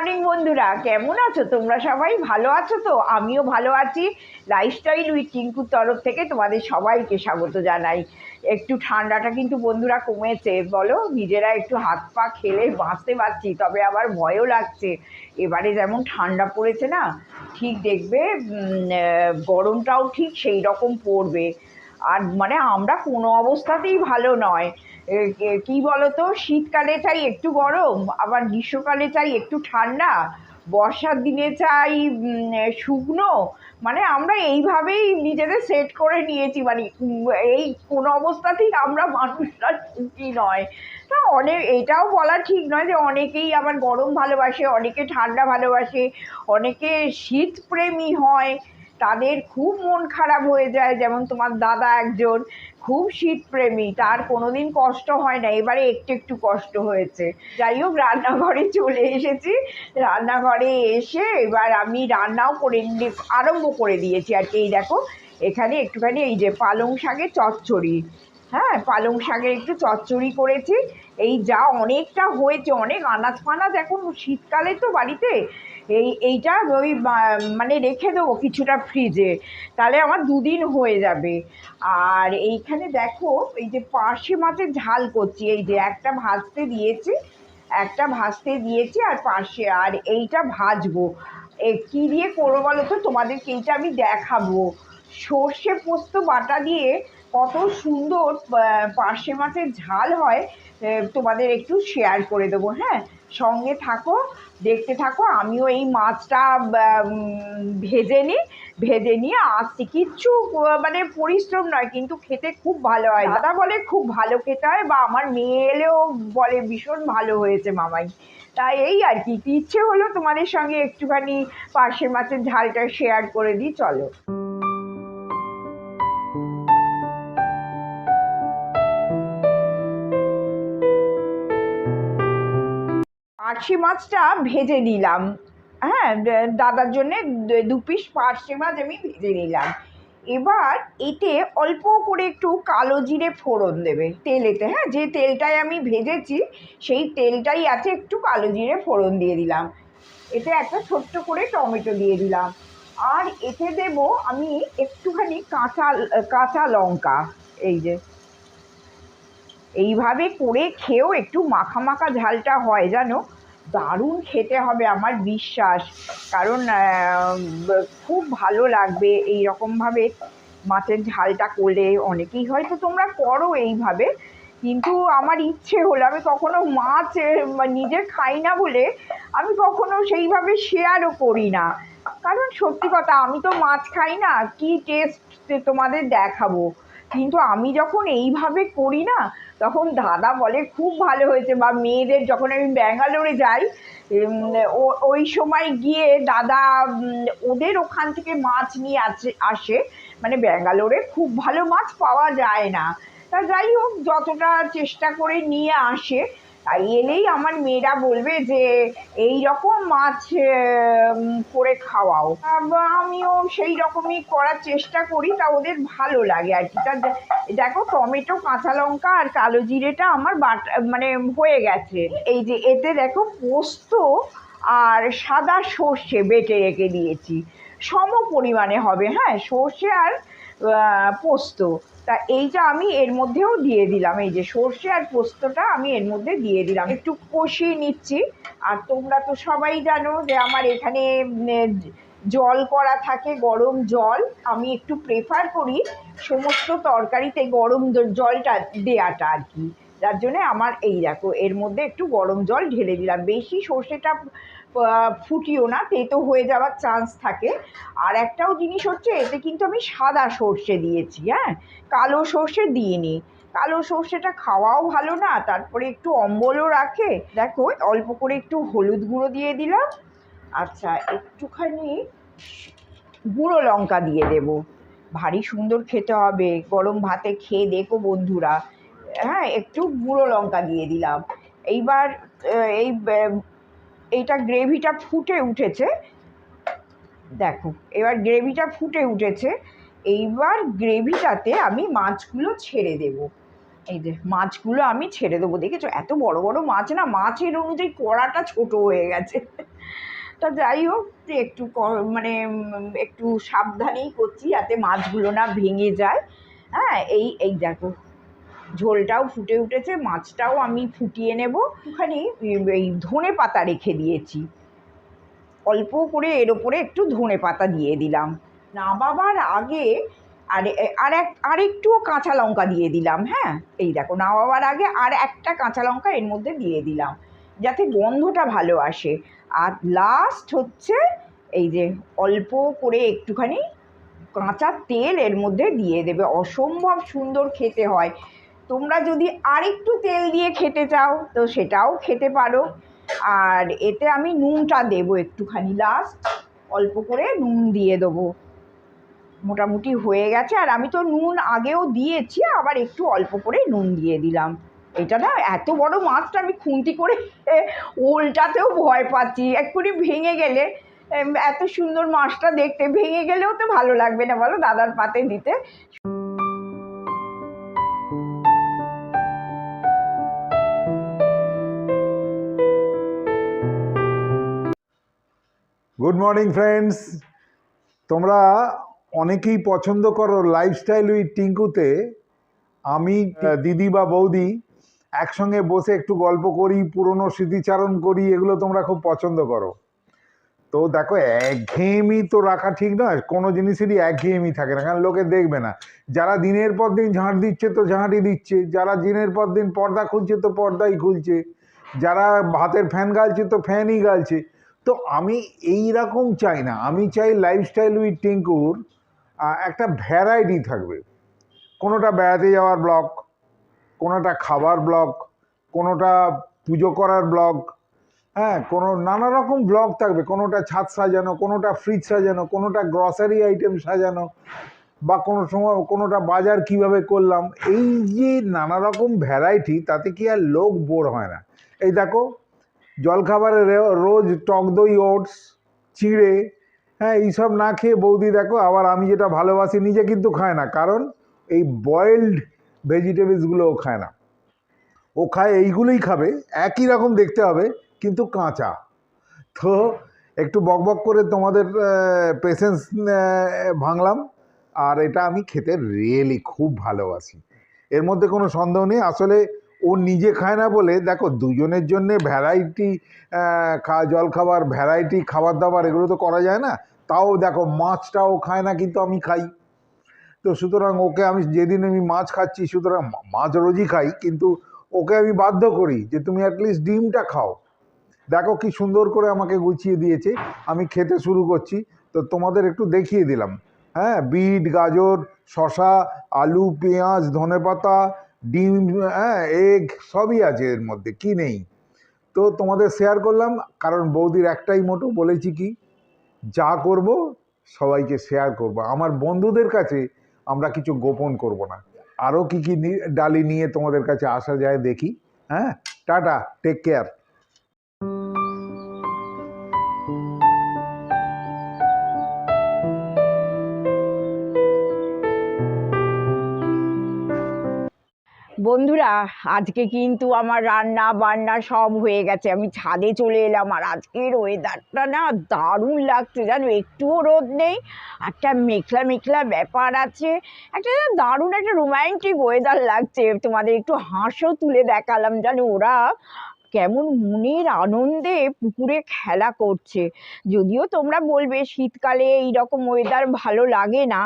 Morning বন্ধুরা। কেমন আছো? তোমরা সবাই ভালো আছো তো? আমিও ভালো আছি। লাইফস্টাইল উইথ টিঙ্কুর তরফ থেকে তোমাদের সবাইকে স্বাগত জানাই। একটু ঠান্ডাটা কিন্তু বন্ধুরা কমেছে। বলো, নিজেরা একটু হাত পা খেলে বাঁচতে পারছি, তবে আবার ভয়ও লাগছে। এবারে যেমন ঠান্ডা পড়েছে না, ঠিক দেখবে গরমটাও ঠিক সেই রকম পড়বে। আর মানে আমরা কোনো অবস্থাতেই ভালো নয়। কি বলতো? শীতকালে চাই একটু গরম, আবার গ্রীষ্মকালে চাই একটু ঠান্ডা, বর্ষার দিনে চাই শুকনো। মানে আমরা এইভাবেই নিজেদের সেট করে নিয়েছি মানে এই কোনো অবস্থাতেই আমরা মানুষরা সুখী নয়। তা অনেক এটাও বলা ঠিক নয় যে অনেকেই আবার গরম ভালোবাসে, অনেকে ঠান্ডা ভালোবাসে, অনেকে শীতপ্রেমী হয়। তাদের খুব মন খারাপ হয়ে যায়, যেমন তোমার দাদা একজন খুব শীতপ্রেমী, তার কোনোদিন কষ্ট হয় না, এবারে একটু একটু কষ্ট হয়েছে। যাই হোক, রান্নাঘরে চলে এসেছি, রান্নাঘরে এসে এবার আমি রান্নাও করে আরম্ভ করে দিয়েছি আর কি। এই দেখো, এখানে একটুখানি এই যে পালং শাকের চচ্চড়ি হ্যাঁ পালং শাকের একটু চচ্চড়ি করেছি। এই যা অনেকটা হয়েছে, অনেক আনাজ ফানাজ এখন শীতকালে তো বাড়িতে এই, এইটা ওই মানে রেখে দেবো কিছুটা ফ্রিজে তাহলে আমার দুদিন হয়ে যাবে। আর এইখানে দেখো, এই যে পার্শে মাছের ঝাল করছি, এই যে একটা ভাজতে দিয়েছি, একটা ভাজতে দিয়েছি আর পার্শে, আর এইটা ভাজবো। এ, কী দিয়ে করব বলো তো? তোমাদেরকে এইটা আমি দেখাবো। সর্ষে পোস্ত বাটা দিয়ে কত সুন্দর পার্শে মাছের ঝাল হয় তোমাদের একটু শেয়ার করে দেবো হ্যাঁ? সঙ্গে থাকো, দেখতে থাকো, আমিও এই মাছটা ভেজে নিই ভেজে নিয়ে আসছি। কিচ্ছু মানে পরিশ্রম নয়, কিন্তু খেতে খুব ভালো হয়। দাদা বলে খুব ভালো খেতে হয়, বা আমার মেয়ে এলেও বলে ভীষণ ভালো হয়েছে মামাই। তাই এই আর কি ইচ্ছে হলো তোমাদের সঙ্গে একটুখানি পার্শে মাছের ঝালটা শেয়ার করে দিই, চলো। পার্শে মাছটা ভেজে নিলাম। হ্যাঁ দাদার জন্যে দু পিস পার্শে মাছ আমি ভেজে নিলাম। এবার এতে অল্প করে একটু কালো জিরে ফোড়ন দেবে তেলেতে। হ্যাঁ যে তেলটায় আমি ভেজেছি, সেই তেলটাই আছে একটু কালো জিরে ফোড়ন দিয়ে দিলাম। এতে একটা ছোট্ট করে টমেটো দিয়ে দিলাম। আর এতে দেব আমি একটুখানি কাঁচা কাঁচা লঙ্কা, এই যে। এইভাবে করে খেয়েও একটু মাখা মাখা ঝালটা হয়, জানো? দারুণ খেতে হবে আমার বিশ্বাস। কারণ খুব ভালো লাগবে এই রকমভাবে মাছের ঝালটা করলে। অনেকেই হয়তো তোমরা করো এইভাবে। কিন্তু আমার ইচ্ছে হলো, আমি কখনো মাছ নিজে খাই না বলে আমি কখনো সেইভাবে শেয়ারও করি না। কারণ সত্যি কথা, আমি তো মাছ খাই না, কি টেস্ট তোমাদের দেখাবো? কিন্তু আমি যখন এইভাবে করি না, তখন দাদা বলে খুব ভালো হয়েছে বা মেয়েদের যখন আমি ব্যাঙ্গালোরে যাই ওই সময় গিয়ে দাদা ওদের ওখান থেকে মাছ নিয়ে আসে আসে। মানে ব্যাঙ্গালোরে খুব ভালো মাছ পাওয়া যায় না। তা যাই হোক, যতটা চেষ্টা করে নিয়ে আসে তাই এলেই আমার মেয়েরা বলবে যে, এই রকম মাছ করে খাওয়াও। আমিও সেই রকমই করার চেষ্টা করি, তা ওদের ভালো লাগে আর কি। তা দেখো টমেটো, কাঁচা লঙ্কা আর কালো জিরেটা আমার বাটা মানে হয়ে গেছে। এই যে এতে দেখো পোস্ত আর সাদা সর্ষে বেটে রেখে দিয়েছি। সম পরিমাণে হবে হ্যাঁ সর্ষে আর পোস্ত। তা এইটা আমি এর মধ্যেও দিয়ে দিলাম, এই যে সর্ষে আর পোস্তটা আমি এর মধ্যে দিয়ে দিলাম। একটু কষিয়ে নিচ্ছি। আর তোমরা তো সবাই জানো যে আমার এখানে জল করা থাকে, গরম জল। আমি একটু প্রেফার করি সমস্ত তরকারিতে গরম জলটা দেয়াটা আর কি। যার জন্যে আমার এই দেখো, এর মধ্যে একটু গরম জল ঢেলে দিলাম। বেশি সর্ষেটা ফুটিও না তেতো হয়ে যাওয়ার চান্স থাকে। আর একটাও জিনিস হচ্ছে, এতে কিন্তু আমি সাদা সর্ষে দিয়েছি হ্যাঁ? কালো সর্ষে দিইনি। কালো সর্ষেটা খাওয়াও ভালো না, তারপরে একটু অম্বলও রাখে। দেখো, অল্প করে একটু হলুদ গুঁড়ো দিয়ে দিলাম। আচ্ছা একটুখানি গুঁড়ো লঙ্কা দিয়ে দেব। ভারী সুন্দর খেতে হবে, গরম ভাতে খেয়ে দেখো বন্ধুরা। হ্যাঁ একটু গুঁড়ো লঙ্কা দিয়ে দিলাম। এইবার এই এইটা গ্রেভিটা ফুটে উঠেছে। দেখো, এবার গ্রেভিটা ফুটে উঠেছে। এইবার গ্রেভিটাতে আমি মাছগুলো ছেড়ে দেব। এই যে, মাছগুলো আমি ছেড়ে দেবো। দেখেছ? এত বড় বড় মাছ না, মাছের অনুযায়ী কড়াটা ছোট হয়ে গেছে। তা যাই হোক, একটু মানে একটু সাবধানেই করছি যাতে মাছগুলো না ভেঙে যায়। হ্যাঁ এই এই দেখো। ঝোলটাও ফুটে উঠেছে, মাছটাও আমি ফুটিয়ে নেব। একটুখানি এই ধনে পাতা রেখে দিয়েছি। অল্প করে এর ওপরে একটু ধনে পাতা দিয়ে দিলাম। নামাবার আগে আর আর এক, আর একটুও কাঁচা লঙ্কা দিয়ে দিলাম হ্যাঁ? এই দেখো নামাবার আগে আর একটা কাঁচা লঙ্কা এর মধ্যে দিয়ে দিলাম, যাতে গন্ধটা ভালো আসে। আর লাস্ট হচ্ছে এই যে অল্প করে একটুখানি কাঁচা তেল এর মধ্যে দিয়ে দেবে। অসম্ভব সুন্দর খেতে হয়। তোমরা যদি আরেকটু তেল দিয়ে খেতে চাও, তো সেটাও খেতে পারো। আর এতে আমি নুনটা দেবো একটুখানি লাস্ট অল্প করে নুন দিয়ে দেবো। মোটামুটি হয়ে গেছে, আর আমি তো নুন আগেও দিয়েছি, আবার একটু অল্প করে নুন দিয়ে দিলাম। এটা না এত বড় মাছটা আমি খুন্তি করে ওলটাতেও ভয় পাচ্ছি। এক্ষুনি ভেঙে গেলে এত সুন্দর মাছটা দেখতে ভেঙে গেলেও তো ভালো লাগবে না, বলো দাদার পাতে দিতে। গুড মর্নিং ফ্রেন্ডস তোমরা অনেকেই পছন্দ করো লাইফস্টাইল উইথ টিঙ্কুতে। আমি দিদি বা বৌদি একসঙ্গে বসে একটু গল্প করি পুরনো স্মৃতিচারণ করি এগুলো তোমরা খুব পছন্দ করো। তো দেখো একঘেয়েমি তো রাখা ঠিক নয় কোনো জিনিসেরই একঘেয়েমি থাকে না কারণ লোকে দেখবে না। যারা দিনের পর দিন ঝাঁট দিচ্ছে তো ঝাঁটই দিচ্ছে যারা দিনের পর দিন পর্দা খুলছে তো পর্দাই খুলছে যারা হাতের ফ্যান গালছে তো ফ্যানই গালছে। তো আমি এই রকম চাই না। আমি চাই লাইফস্টাইল উইথ টিঙ্কুর একটা ভ্যারাইটি থাকবে। কোনোটা বেড়াতে যাওয়ার ব্লগ কোনোটা খাবার ব্লগ কোনোটা পুজো করার ব্লগ হ্যাঁ কোনো নানা রকম ব্লগ থাকবে। কোনোটা ছাদ সাজানো, কোনোটা ফ্রিজ সাজানো, কোনোটা গ্রসারি আইটেম সাজানো, বা কোনো সময় কোনোটা বাজার কীভাবে করলাম। এই যে নানা রকম ভ্যারাইটি তাতে কি আর লোক বোর হয় না। এই দেখো জলখাবারে রোজ টক দই, ওটস, চিড়ে হ্যাঁ এইসব না খেয়ে বৌদি দেখো, আবার আমি যেটা ভালোবাসি নিজে কিন্তু খায় না। কারণ এই বয়েলড ভেজিটেবলসগুলোও খায় না। ও খায়, এইগুলোই খাবে, একই রকম দেখতে হবে, কিন্তু কাঁচা। তো একটু বকবক করে তোমাদের পেশেন্স ভাঙলাম। আর এটা আমি খেতে রিয়েলি খুব ভালোবাসি। এর মধ্যে কোনো সন্দেহ নেই। আসলে ও নিজে খায় না বলে, দেখো দুজনের জন্যে ভ্যারাইটি খা, জলখাবার ভ্যারাইটি খাবার দাবার এগুলো তো করা যায় না। তাও দেখো মাছটাও খায় না কিন্তু আমি খাই। তো সুতরাং ওকে আমি যেদিন আমি মাছ খাচ্ছি, সুতরাং মাছ রোজই খাই, কিন্তু ওকে আমি বাধ্য করি যে তুমি অ্যাটলিস্ট ডিমটা খাও। দেখো কি সুন্দর করে আমাকে গুছিয়ে দিয়েছে, আমি খেতে শুরু করছি। তো তোমাদের একটু দেখিয়ে দিলাম। হ্যাঁ বিট, গাজর শশা আলু, পেঁয়াজ, ধনেপাতা ডিম হ্যাঁ এগ সবই আছে এর মধ্যে, কি নেই? তো তোমাদের শেয়ার করলাম, কারণ বৌদির একটাই মোটো বলেছি কি, যা করব, সবাইকে শেয়ার করব। আমার বন্ধুদের কাছে আমরা কিছু গোপন করব না। আরও কী কী ডালি নিয়ে তোমাদের কাছে আসা যায় দেখি হ্যাঁ? টাটা টেক কেয়ার বন্ধুরা, আজকে কিন্তু আমার রান্না বান্না সব হয়ে গেছে। আমি ছাদে চলে এলাম আর আজকের ওয়েদারটা না দারুণ লাগছে। জানো, একটুও রোদ নেই, একটা মেঘলা মেঘলা ব্যাপার আছে। একটা দারুণ একটা রোম্যান্টিক ওয়েদার লাগছে। তোমাদের একটু হাঁসও তুলে দেখালাম। জানো, ওরা কেমন মনের আনন্দে পুকুরে খেলা করছে। যদিও তোমরা বলবে, শীতকালে এইরকম ওয়েদার ভালো লাগে না।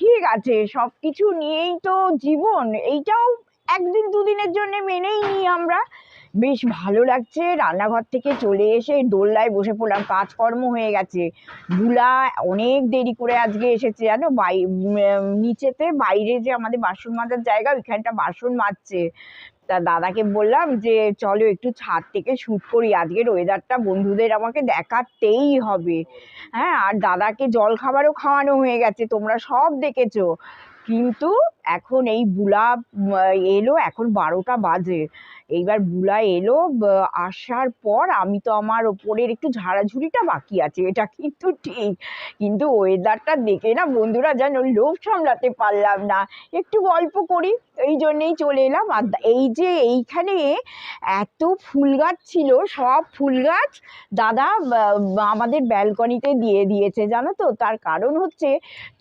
ঠিক আছে সব কিছু নিয়েই তো জীবন। এইটাও একদিন দুদিনের জন্য মেনেই নিই আমরা। বেশ ভালো লাগছে, রান্নাঘর থেকে চলে এসে দোলনায় বসে পড়লাম, কাজকর্ম হয়ে গেছে। বুলা অনেক দেরি করে আজকে এসেছে, জানো? বাই নিচেতে বাইরে যে আমাদের বাসন মাজার জায়গা, ওইখানটা বাসন মাজছে। তা দাদাকে বললাম যে, চলো একটু ছাদ থেকে শ্যুট করি আজকের ওয়েদারটা বন্ধুদের আমাকে দেখাতেই হবে। হ্যাঁ আর দাদাকে জল খাবারও খাওয়ানো হয়ে গেছে, তোমরা সব দেখেছ। কিন্তু এখন এই বুলা এলো, এখন বারোটা বাজে। এইবার বুলা এলো আসার পর আমি তো আমার ওপরের একটু ঝাড়াঝুড়িটা বাকি আছে, এটা কিন্তু ঠিক। কিন্তু ওয়েদারটা দেখে না বন্ধুরা যেন লোভ সামলাতে পারলাম না। একটু গল্প করি, এই জন্যেই চলে এলাম। আর এই যে এইখানে এত ফুল গাছ ছিল, সব ফুল গাছ দাদা আমাদের ব্যালকনিতে দিয়ে দিয়েছে, জানো তো? তার কারণ হচ্ছে,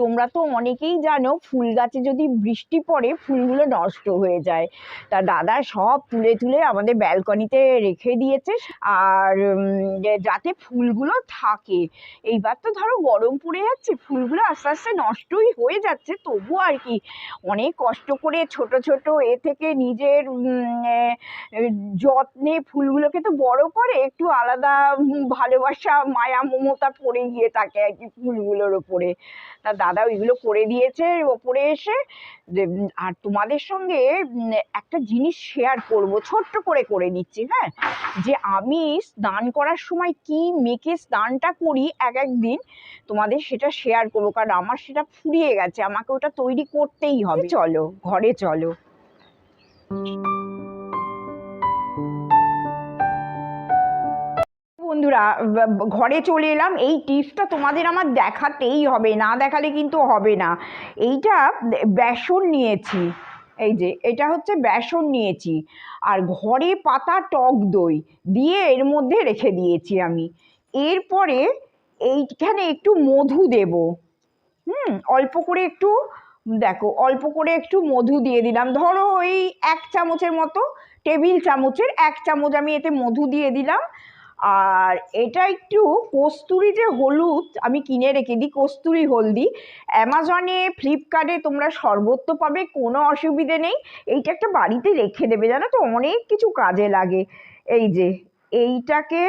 তোমরা তো অনেকেই জানো, ফুল গাছে যদি বৃষ্টি পড়ে, ফুলগুলো নষ্ট হয়ে যায়। তা দাদা সব তুলে তুলে আমাদের ব্যালকনিতে রেখে দিয়েছে। আর যাতে ফুলগুলো থাকে। এইবার তো ধরো গরম পড়ে যাচ্ছে, ফুলগুলো আস্তে আস্তে নষ্টই হয়ে যাচ্ছে। তবু আর কি, অনেক কষ্ট করে ছোট ছোট এ থেকে নিজের যত্নে ফুলগুলোকে তো বড় করে, একটু আলাদা ভালোবাসা, মায়া, মমতা পড়ে গিয়ে থাকে আর কি ফুলগুলোর ওপরে। তা দাদা ওইগুলো করে দিয়েছে ওপরে এসে। আর তোমাদের সঙ্গে একটা জিনিস শেয়ার করব। ছোট্ট করে করে নিচ্ছি হ্যাঁ? যে আমি স্নান করার সময় কি মেখে স্নানটা করি এক এক দিন তোমাদের সেটা শেয়ার করব। কারণ আমার সেটা ফুরিয়ে গেছে আমাকে ওটা তৈরি করতেই হবে। চলো ঘরে চলো। বন্ধুরা ঘরে চলে এলাম। এই টিপসটা তোমাদের আমার দেখাতেই হবে না দেখালে কিন্তু হবে না। এইটা বেসন নিয়েছি। এই যে, এটা হচ্ছে বেসন নিয়েছি। আর ঘরে পাতা টক দই দিয়ে এর মধ্যে রেখে দিয়েছি আমি। এরপরে এইখানে একটু মধু দেব। হুম, অল্প করে একটু, দেখো, অল্প করে একটু মধু দিয়ে দিলাম। ধরো ওই এক চামচের মতো, টেবিল চামচের এক চামচ আমি এতে মধু দিয়ে দিলাম। আর এটা একটু কস্তুরি যে হলুদ আমি কিনে রেখে দিই, কস্তুরি হলদি। অ্যামাজনে ফ্লিপকার্টে তোমরা সর্বত্র পাবে, কোনো অসুবিধে নেই। এইটা একটা বাড়িতে রেখে দেবে, জানো তো? অনেক কিছু কাজে লাগে। এই যে, এইটাকে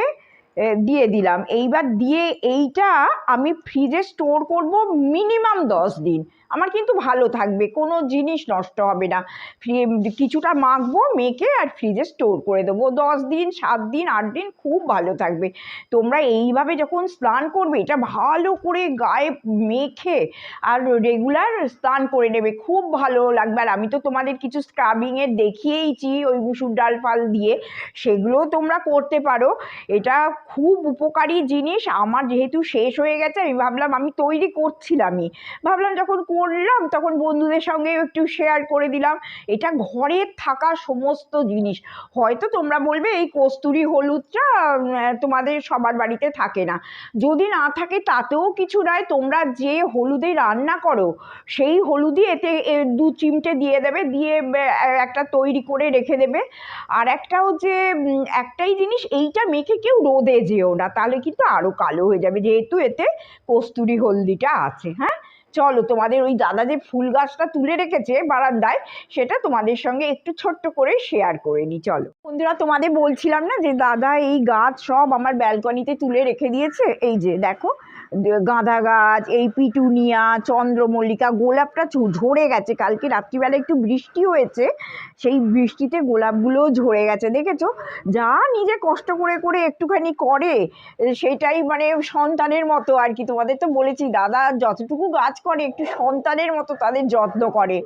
দিয়ে দিলাম। এইবার দিয়ে এইটা আমি ফ্রিজে স্টোর করব মিনিমাম দশ দিন। আমার কিন্তু ভালো থাকবে, কোনো জিনিস নষ্ট হবে না। ফ্রি- কিছুটা মাখবো, মেখে আর ফ্রিজে স্টোর করে দেবো। দশ দিন, সাত দিন, আট দিন খুব ভালো থাকবে। তোমরা এইভাবে যখন স্নান করবে, এটা ভালো করে গায়ে মেখে আর রেগুলার স্নান করে নেবে। খুব ভালো লাগবে। আর আমি তো তোমাদের কিছু স্ক্রাবিংয়ের দেখিয়েইছি, ওই মুসুর ডাল ফাল দিয়ে। সেগুলোও তোমরা করতে পারো। এটা খুব উপকারী জিনিস। আমার যেহেতু শেষ হয়ে গেছে, আমি ভাবলাম আমি তৈরি করছিলামই। ভাবলাম যখন করলাম, তখন বন্ধুদের সঙ্গে একটু শেয়ার করে দিলাম। এটা ঘরে থাকা সমস্ত জিনিস। হয়তো তোমরা বলবে, এই কস্তুরি হলুদটা তোমাদের সবার বাড়িতে থাকে না। যদি না থাকে, তাতেও কিছু নয় তোমরা যে হলুদে রান্না করো, সেই হলুদই এতে দু চিমটে দিয়ে দেবে, দিয়ে একটা তৈরি করে রেখে দেবে। আর একটা হচ্ছে একটাই জিনিস, এইটা মেখে কেউ রোদে যেও না, তাহলে কিন্তু আরও কালো হয়ে যাবে, যেহেতু এতে কস্তুরি হলদিটা আছে হ্যাঁ? চলো তোমাদের ওই দাদা যে ফুল গাছটা তুলে রেখেছে বারান্দায়, সেটা তোমাদের সঙ্গে একটু ছোট্ট করে শেয়ার করে নিই চলো। বন্ধুরা, তোমাদের বলছিলাম না যে দাদা এই গাছ সব আমার ব্যালকনিতে তুলে রেখে দিয়েছে? এই যে, দেখো গাঁদা গাছ এই পিটুনিয়া, চন্দ্রমল্লিকা, গোলাপটা ঝরে গেছে। কালকে রাত্রিবেলা একটু বৃষ্টি হয়েছে, সেই বৃষ্টিতে গোলাপগুলোও ঝরে গেছে। দেখেছ? যা নিজে কষ্ট করে করে একটুখানি করে, সেটাই মানে সন্তানের মতো আর কি। তোমাদের তো বলেছি, দাদা যতটুকু গাছ করে, একটু সন্তানের মতো তাদের যত্ন করে।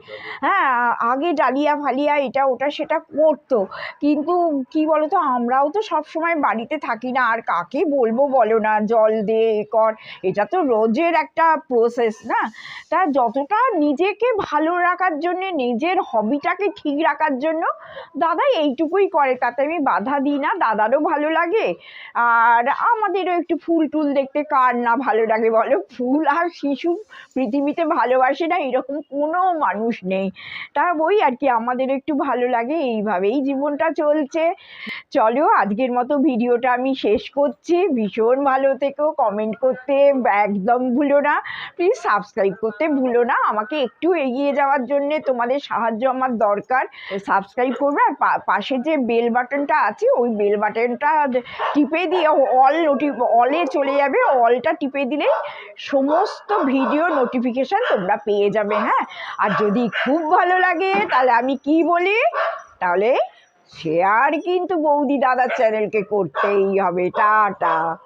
হ্যাঁ আগে ডালিয়া ফালিয়া এটা ওটা সেটা করতো। কিন্তু কি বলতো? আমরাও তো সবসময় বাড়িতে থাকি না। আর কাকে বলব বলো না? জল দে, কর। এটা তো রোজের একটা প্রসেস না? তা যতটা নিজেকে ভালো রাখার জন্য, নিজের হবিটাকে ঠিক রাখার জন্য দাদা এইটুকুই করে, তাতে আমি বাধা দিই না, দাদারও ভালো লাগে। আর আমাদেরও একটু ফুল টুল দেখতে কার না ভালো লাগে বলো? ফুল আর শিশু পৃথিবীতে ভালোবাসে না, এরকম কোনো মানুষ নেই। তা ওই আর কি আমাদের একটু ভালো লাগে, এইভাবেই জীবনটা চলছে। চলো, আজকের মতো ভিডিওটা আমি শেষ করছি। ভীষণ ভালো থেকো কমেন্ট করতে একদম ভুলো না। প্লিজ সাবস্ক্রাইব করতে ভুলো না। আমাকে একটু এগিয়ে যাওয়ার জন্য তোমাদের সাহায্য আমার দরকার। সাবস্ক্রাইব করবে আর পাশে যে বেল বাটনটা আছে, ওই বেল বাটনটা টিপে দিয়ে অল নোটি অলে চলে যাবে। অলটা টিপে দিলেই সমস্ত ভিডিও নোটিফিকেশান তোমরা পেয়ে যাবে হ্যাঁ? আর যদি খুব ভালো লাগে, তাহলে আমি কি বলি? তাহলে শেয়ার কিন্তু বৌদি দাদার চ্যানেলকে করতেই হবে। টাটা।